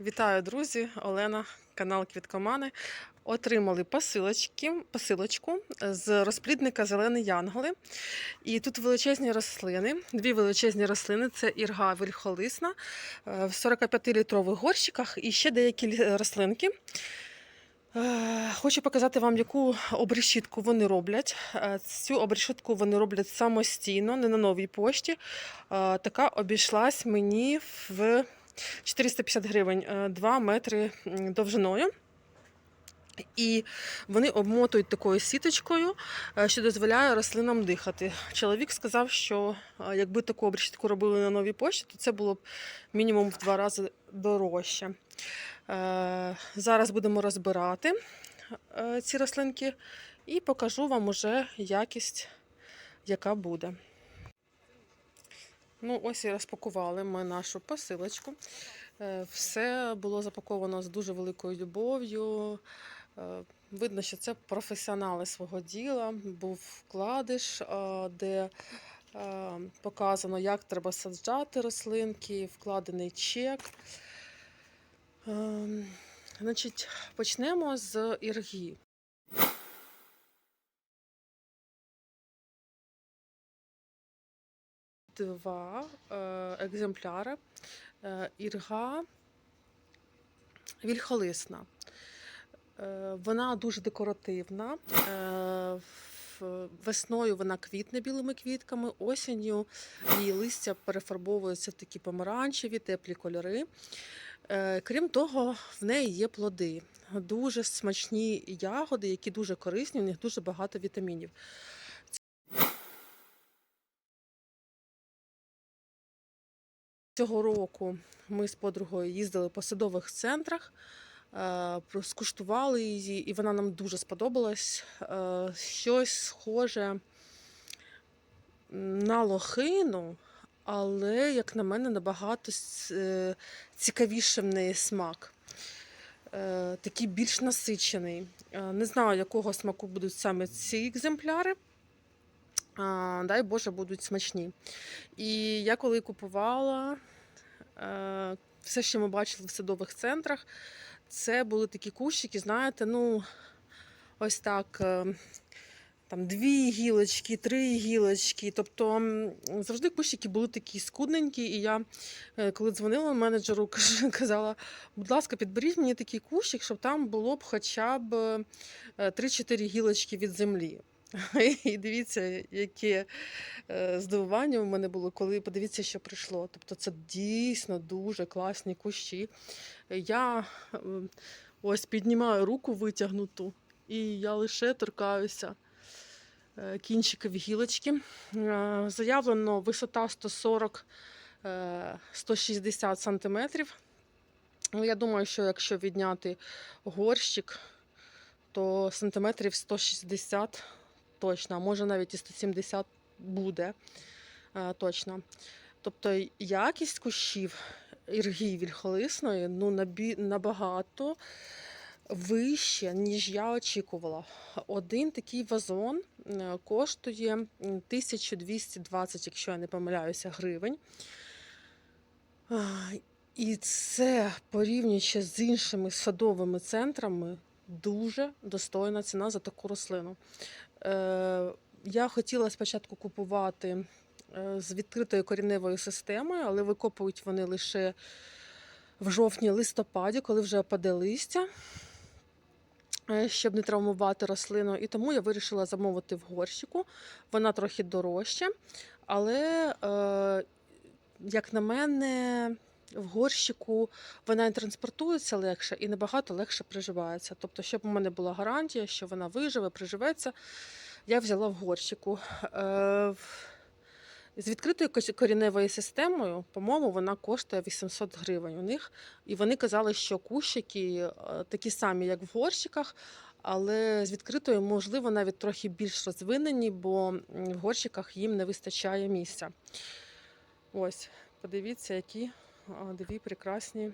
Вітаю, друзі! Олена, канал Квіткомани. Отримали посилочки, посилочку з розплідника Зелені Янголи. І тут величезні рослини, дві величезні рослини це ірга вільхолисна е, в 45-літрових горщиках і ще деякі рослинки. Е, Хочу показати вам, яку обрешітку вони роблять. Е, Цю обрешітку вони роблять самостійно, не на новій пошті. Така обійшлась мені в 450 гривень, е, 2 метри довжиною. І вони обмотують такою сіточкою, е, що дозволяє рослинам дихати. Чоловік сказав, що е, якби таку обрешітку робили на новій пошті, то це було б мінімум в два рази дорожче. Е, Зараз будемо розбирати е, ці рослинки і покажу вам уже якість, яка буде. Ну, ось і розпакували ми нашу посилочку. Е, Все було запаковано з дуже великою любов'ю. Е, Видно, що це професіонали свого діла. Був вкладиш, е, де показано, як треба саджати рослинки, вкладений чек. Ем, Значить, почнемо з ірги. Два е, екземпляри. Е, ірга вільхолисна. Е, Вона дуже декоративна. Весною вона квітне білими квітками, осінню її листя перефарбовуються в такі помаранчеві, теплі кольори. Крім того, в неї є плоди. Дуже смачні ягоди, які дуже корисні, у них дуже багато вітамінів. Цього року ми з подругою їздили по садових центрах, е, скуштували її, і вона нам дуже сподобалась. Е, Щось схоже на лохину, але, як на мене, набагато е, цікавіше в неї смак. Такий більш насичений. Не знаю, якого смаку будуть саме ці екземпляри. Дай Боже, будуть смачні. І я коли купувала, е, все, що ми бачили в садових центрах, це були такі кущики, знаєте, ну, ось так. е, Там дві гілочки, три гілочки. Тобто завжди кущики були такі скудненькі. І я, е, коли дзвонила менеджеру, казала, будь ласка, підберіть мені такий кущик, щоб там було б хоча б е, 3-4 гілочки від землі. І дивіться, яке здивування у мене було, коли подивіться, що прийшло. Тобто це дійсно дуже класні кущі. Я ось піднімаю руку витягнуту, і я лише торкаюся е, кінчиків гілочки. Е, Заявлено висота 140 е, 160 сантиметрів. Ну, Я думаю, що якщо відняти горщик, то сантиметрів 160 точно, може навіть і 170 буде е, точно. Тобто якість кущів ірги вільхолисної ну, набагато вище, ніж я очікувала. Один такий вазон е, коштує 1220, якщо я не помиляюся, гривень. І це порівнюючи з іншими садовими центрами, дуже достойна ціна за таку рослину. Е, Я хотіла спочатку купувати е, з відкритою корінневою системою, але викопують вони лише в жовтні-листопаді, коли вже опаде листя, е, щоб не травмувати рослину. І тому я вирішила замовити в горщику. Вона трохи дорожча, але, як на мене, в горщику вона і транспортується легше і набагато легше приживається. Тобто, щоб у мене була гарантія, що вона виживе, приживеться, я взяла в горщику. Е, З відкритою коріневою системою, по-моєму, вона коштує 800 гривень у них. І вони казали, що кущики е, такі самі, як в горщиках, але з відкритою, можливо, навіть трохи більш розвинені, бо в горщиках їм не вистачає місця. Ось, подивіться, які дві прекрасні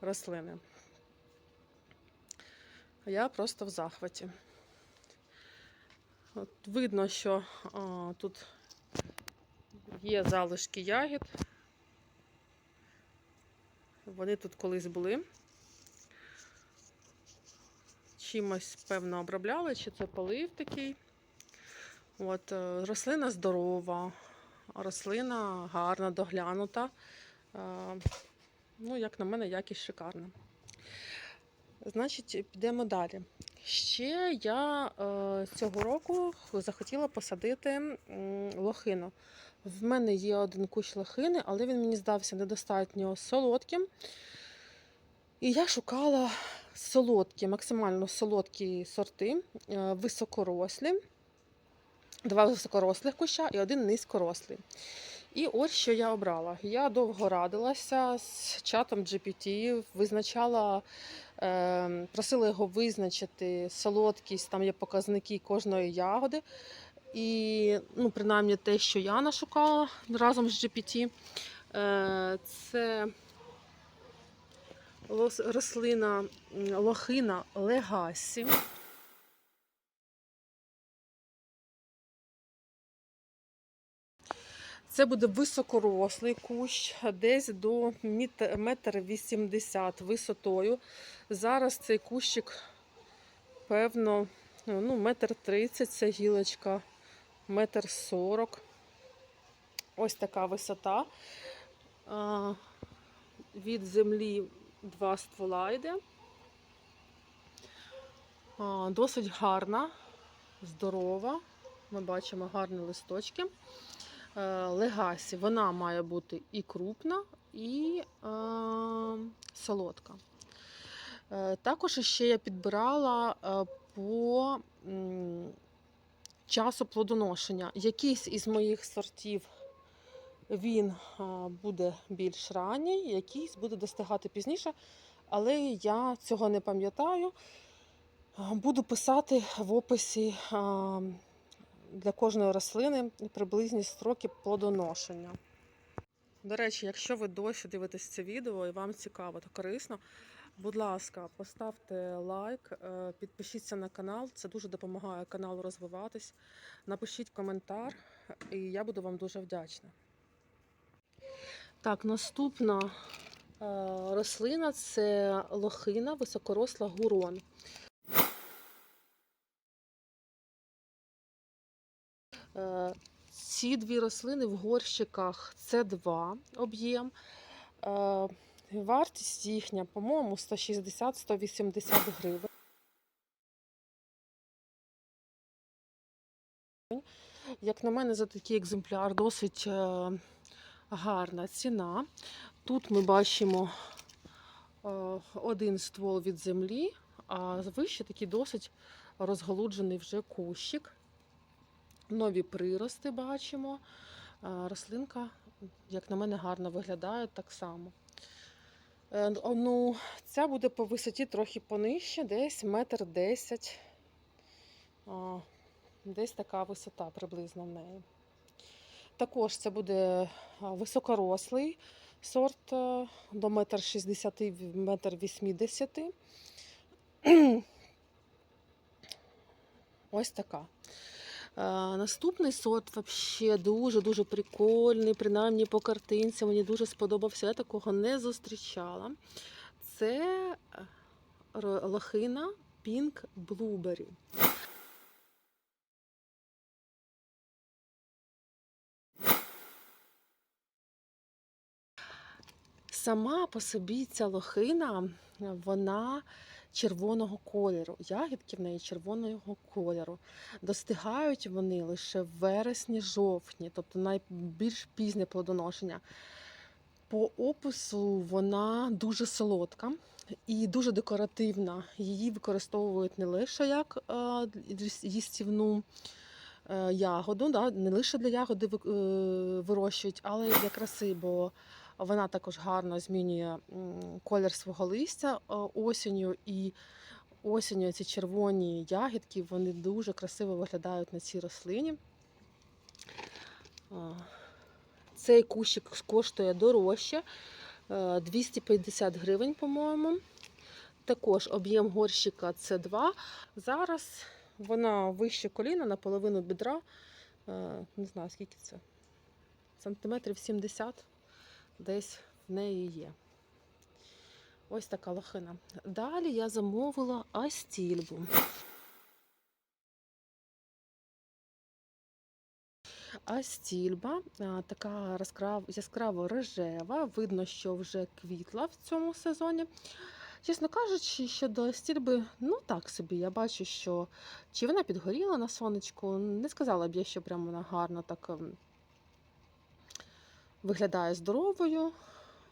рослини. Я просто в захваті. От видно, що а, тут є залишки ягід. Вони тут колись були. Чимось, певно, обробляли, чи це полив такий. От, е, рослина здорова, рослина гарна, доглянута. Ну, як на мене, якість шикарна. Значить, підемо далі. Ще я е, цього року захотіла посадити лохину. В мене є один кущ лохини, але він мені здався недостатньо солодким. І я шукала солодкі, максимально солодкі сорти, е, високорослі. Два високорослих куща і один низькорослий. І ось що я обрала. Я довго радилася з чатом GPT, визначала, е, просила його визначити солодкість, там є показники кожної ягоди. І, ну, принаймні, те, що я нашукала разом з GPT, е, це рослина лохина легасі. Це буде високорослий кущ, десь до метр вісімдесят висотою. Зараз цей кущик, певно, ну, метр тридцять, це гілочка, метр сорок. Ось така висота. Від землі два ствола йде. Досить гарна, здорова. Ми бачимо гарні листочки. Е, Легасі вона має бути і крупна, і е, солодка. Е, також ще я підбирала е, по часу плодоношення. Якийсь із моїх сортів він буде більш ранній, якийсь буде достигати пізніше, але я цього не пам'ятаю. Буду писати в описі. Для кожної рослини приблизні строки плодоношення. До речі, якщо ви досі дивитесь це відео і вам цікаво та корисно, будь ласка, поставте лайк, е, підпишіться на канал, це дуже допомагає каналу розвиватись. Напишіть коментар, і я буду вам дуже вдячна. Так, наступна е, рослина це лохина, високоросла гурон. Ці дві рослини в горщиках це два об'єм. Е, Вартість їхня, по-моєму, 160-180 гривень. Як на мене, за такий екземпляр досить е, гарна ціна. Тут ми бачимо е, один ствол від землі, а вище такий досить розголуджений вже кущик нові прирости бачимо. Е, Рослинка, як на мене, гарно виглядає так само. Е, Ну, ця буде по висоті трохи понижче, десь метр десять. Десь така висота приблизно в неї. Також це буде високорослий сорт е, до метр шістдесяти, метр вісімдесяти. Ось така. Наступний сорт вообще дуже-дуже прикольний, принаймні по картинці. Мені дуже сподобався. Я такого не зустрічала. Це е, лохина Pink Blueberry. Сама по собі ця лохина, вона червоного кольору. Ягідки в неї червоного кольору. Достигають вони лише в вересні-жовтні, тобто найбільш пізнє плодоношення. По опису вона дуже солодка і дуже декоративна. Її використовують не лише як е, їстівну е, ягоду, не лише для ягоди е, вирощують, але для краси, бо вона також гарно змінює колір свого листя е, осінню. І осінню ці червоні ягідки вони дуже красиво виглядають на цій рослині. Цей кущик коштує дорожче е, 250 гривень, по-моєму. Також об'єм горщика це 2. Зараз вона вище коліна, наполовину бідра. Е, Не знаю, скільки це. Сантиметрів 70 десь в неї є. Ось така лохина. Далі я замовила астільбу. Астільба така яскраво рожева. Видно, що вже квітла в цьому сезоні. Чесно кажучи, щодо астільби, ну так собі. Я бачу, що чи вона підгоріла на сонечку. Не сказала б я, що прямо вона гарно так ем, виглядає здоровою.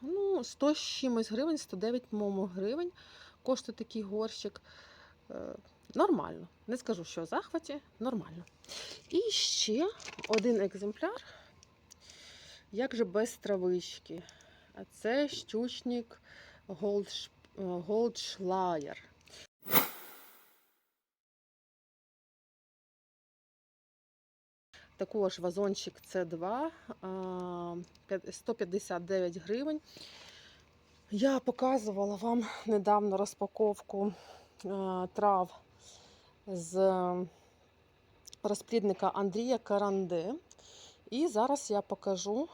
Ну, 100 з чимось гривень, 109, по-моєму, гривень коштує такий горщик. Е, Нормально. Не скажу, що в захваті, нормально. І ще один екземпляр, як же без травички. А це щучник Goldsch- Також вазончик С2 159 гривень. Я показувала вам недавно розпаковку трав з розплідника Андрія Каранди. І зараз я покажу,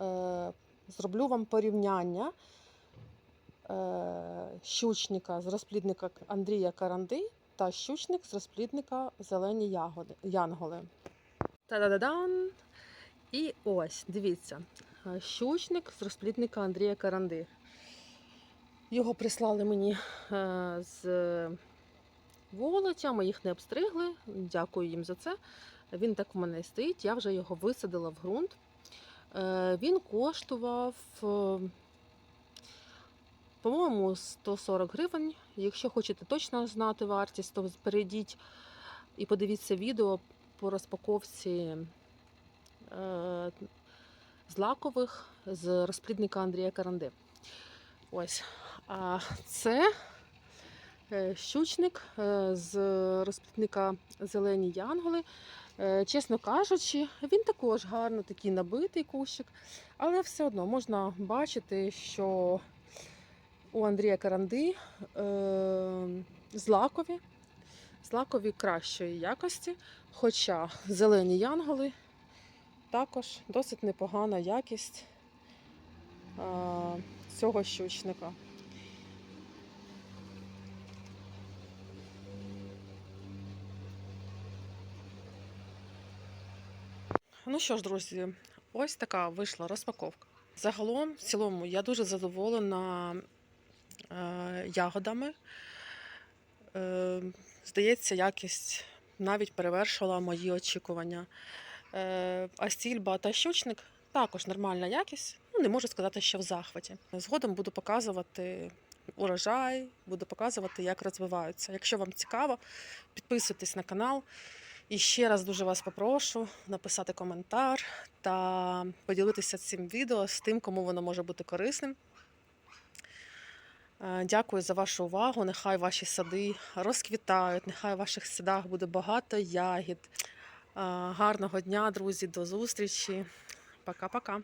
е, зроблю вам порівняння е, щучника з розплідника Андрія Каранди та щучник з розплідника Зелені Янголи. Та-да-да-дан! І ось, дивіться, е, щучник з розплідника Андрія Каранди. Його прислали мені е, з волоття, ми їх не обстригли. Дякую їм за це. Він так в мене стоїть, я вже його висадила в ґрунт. Е, Він коштував, по-моєму, 140 гривень. Якщо хочете точно знати вартість, то перейдіть і подивіться відео по розпаковці е, злакових з розплідника Андрія Каранди. Ось. А це е, щучник е, з розплідника Зелені Янголи. Чесно кажучи, він також гарно такий набитий кущик, але все одно можна бачити, що у Андрія Каранди злакові, злакові кращої якості, хоча зелені янголи також досить непогана якість цього щучника. Ну що ж, друзі, ось така вийшла розпаковка. Загалом, в цілому, я дуже задоволена е, ягодами. Е, здається, якість навіть перевершила мої очікування. Е, а стільба та щучник також нормальна якість. Ну, не можу сказати, що в захваті. Згодом буду показувати урожай, буду показувати, як розвиваються. Якщо вам цікаво, підписуйтесь на канал. І ще раз дуже вас попрошу написати коментар та поділитися цим відео з тим, кому воно може бути корисним. Е, Дякую за вашу увагу. Нехай ваші сади розквітають, нехай в ваших садах буде багато ягід. Е, Гарного дня, друзі, до зустрічі. Пока-пока.